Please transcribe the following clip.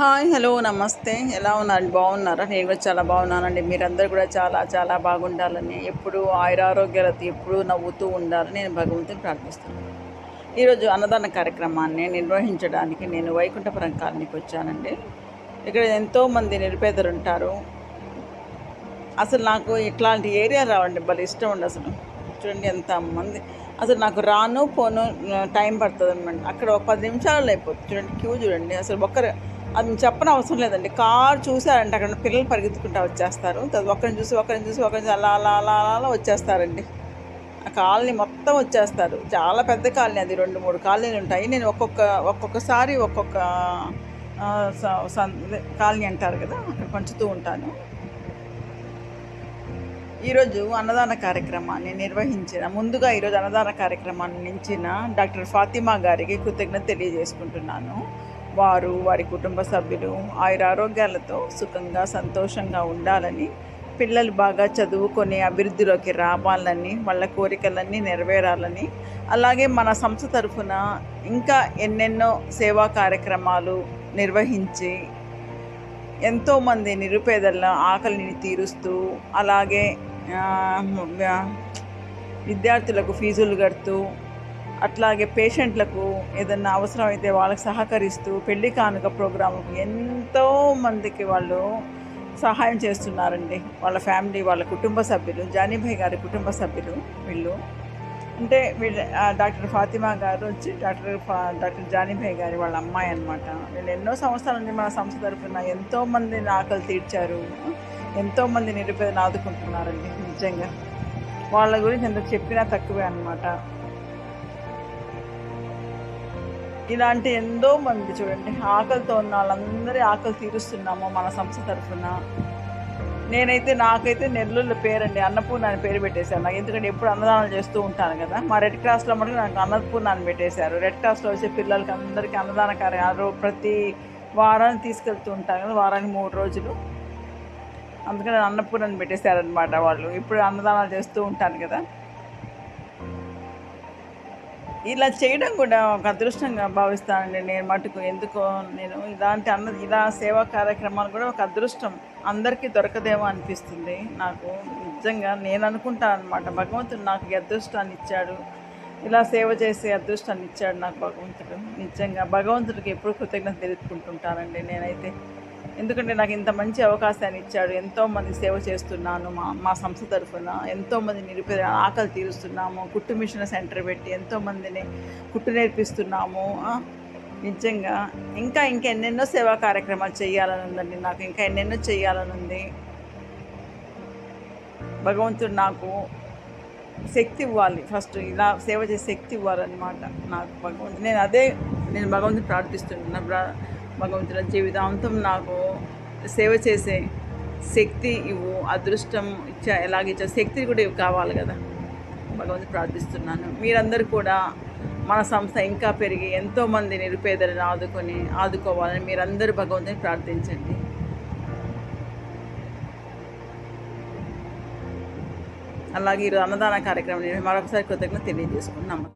Hi hello నమస్తే. ఎలా ఉన్నారు? బాగున్నారా? నేను కూడా చాలా బాగున్నానండి. మీరందరూ కూడా చాలా చాలా బాగుండాలని ఎప్పుడు ఆయురారోగ్యాలతో ఎప్పుడూ నవ్వుతూ ఉండాలని నేను భగవంతుని ప్రార్థిస్తున్నాను. ఈరోజు అన్నదాన కార్యక్రమాన్ని నిర్వహించడానికి నేను వైకుంఠపురం కాలనీకి వచ్చానండి. ఇక్కడ ఎంతోమంది నిరుపేదలు ఉంటారు అసలు నాకు ఇట్లాంటి ఏరియా రావండి భలే ఇష్టం ఉండి అసలు. చూడండి ఎంత మంది అసలు నాకు రాను పోను టైం పడుతుంది అనమాట అక్కడ ఒక పది నిమిషాలు అయిపోతుంది. చూడండి క్యూ చూడండి. అసలు ఒక్కరు అది చెప్పని అవసరం లేదండి. కార్ చూసారంటే అక్కడ పిల్లలు పరిగెత్తుకుంటా వచ్చేస్తారు. ఒకరిని చూసి ఒకరిని చూసి ఒకరిని చూసి అలా అలా అలా అలా వచ్చేస్తారండి. ఆ కాలనీ మొత్తం వచ్చేస్తారు. చాలా పెద్ద కాలనీ అది. రెండు మూడు కాలనీలు ఉంటాయి. నేను ఒక్కొక్క ఒక్కొక్కసారి ఒక్కొక్క స- కాలనీ అంటారు కదా అక్కడ పంచుతూ ఉంటాను. ఈరోజు అన్నదాన కార్యక్రమాన్ని నిర్వహించిన ముందుగా ఈరోజు అన్నదాన కార్యక్రమాన్ని నించిన డాక్టర్ ఫాతిమా గారికి కృతజ్ఞత తెలియజేసుకుంటున్నాను. వారు వారి కుటుంబ సభ్యులు ఆయుర ఆరోగ్యాలతో సుఖంగా సంతోషంగా ఉండాలని పిల్లలు బాగా చదువుకొని అభివృద్ధిలోకి రావాలని వాళ్ళ కోరికలన్నీ నెరవేరాలని అలాగే మన సంస్థ తరఫున ఇంకా ఎన్నెన్నో సేవా కార్యక్రమాలు నిర్వహించి ఎంతోమంది నిరుపేదల ఆకలిని తీరుస్తూ అలాగే విద్యార్థులకు ఫీజులు కడుతూ అట్లాగే పేషెంట్లకు ఏదన్నా అవసరమైతే వాళ్ళకి సహకరిస్తూ పెళ్ళి కానుక ప్రోగ్రాంకి ఎంతో మందికి వాళ్ళు సహాయం చేస్తున్నారండి. వాళ్ళ ఫ్యామిలీ వాళ్ళ కుటుంబ సభ్యులు జానీభాయ్ గారి కుటుంబ సభ్యులు వీళ్ళు. అంటే వీళ్ళ డాక్టర్ ఫాతిమా గారు వచ్చి డాక్టర్ ఫా డాక్టర్ జానీభాయ్ గారి వాళ్ళ అమ్మాయి అనమాట వీళ్ళు ఎన్నో సంవత్సరాల నుండి మన సంస్థ తరఫున ఎంతోమంది ఆకలి తీర్చారు. ఎంతోమంది నిరుపేదని ఆదుకుంటున్నారండి నిజంగా. వాళ్ళ గురించి ఎంత చెప్పినా తక్కువే అనమాట ఇలాంటి ఎంతో మంది చూడండి ఆకలితో ఉన్న వాళ్ళందరి ఆకలి తీరుస్తున్నాము మన సంస్థ తరఫున. నేనైతే నాకైతే నెల్లూరు పేరండి అన్నపూర్ణ అని పేరు పెట్టేశాను. నాకు ఎందుకంటే ఎప్పుడు అన్నదానాలు చేస్తూ ఉంటాను కదా. మా రెడ్ క్రాస్లో మటుకు నాకు అన్నపూర్ణ అని పెట్టేశారు. రెడ్ క్రాస్లో వచ్చే పిల్లలకి అందరికీ అన్నదాన కార్యాలు ప్రతి వారాన్ని తీసుకెళ్తూ ఉంటాను కదా వారానికి మూడు రోజులు. అందుకని అన్నపూర్ణ అని పెట్టేశారనమాట వాళ్ళు. ఇప్పుడు అన్నదానాలు చేస్తూ ఉంటాను కదా. ఇలా చేయడం కూడా ఒక అదృష్టంగా భావిస్తానండి నేను మటుకు. ఎందుకో నేను ఇలాంటి అన్న ఇలా సేవా కార్యక్రమాలు కూడా ఒక అదృష్టం అందరికీ దొరకదేమో అనిపిస్తుంది. నాకు నిజంగా నేను అనుకుంటాను అనమాట భగవంతుడు నాకు ఈ అదృష్టాన్ని ఇచ్చాడు. ఇలా సేవ చేసే అదృష్టాన్ని ఇచ్చాడు నాకు భగవంతుడు. నిజంగా భగవంతుడికి ఎప్పుడు కృతజ్ఞత తెలుపుకుంటుంటానండి నేనైతే. ఎందుకంటే నాకు ఇంత మంచి అవకాశాన్ని ఇచ్చాడు. ఎంతోమంది సేవ చేస్తున్నాను మా మా సంస్థ తరఫున. ఎంతోమంది నిరుపేద ఆకలి తీరుస్తున్నాము. కుట్టు మిషన్ సెంటర్ పెట్టి ఎంతోమందిని కుట్టు నేర్పిస్తున్నాము. నిజంగా ఇంకా ఇంకా ఎన్నెన్నో సేవా కార్యక్రమాలు చేయాలని ఉందండి నాకు. ఇంకా ఎన్నెన్నో చేయాలని ఉంది. భగవంతుడు నాకు శక్తి ఇవ్వాలి. ఫస్ట్ ఇలా సేవ చేసే శక్తి ఇవ్వాలన్నమాట నాకు. భగవంతుడు నేను అదే నేను భగవంతుని ప్రార్థిస్తున్నాను. భగవంతుల జీవితాంతం నాకు సేవ చేసే శక్తి ఇవ్వు అదృష్టం ఇచ్చా ఎలాగిచ్చా శక్తి కూడా ఇవి కావాలి కదా. భగవంతుని ప్రార్థిస్తున్నాను. మీరందరూ కూడా మన సంస్థ ఇంకా పెరిగి ఎంతోమంది నిరుపేదలను ఆదుకొని ఆదుకోవాలని మీరందరూ భగవంతుని ప్రార్థించండి. అలాగే ఈరోజు అన్నదాన కార్యక్రమం మరొకసారి కృతజ్ఞత తెలియజేసుకున్నాము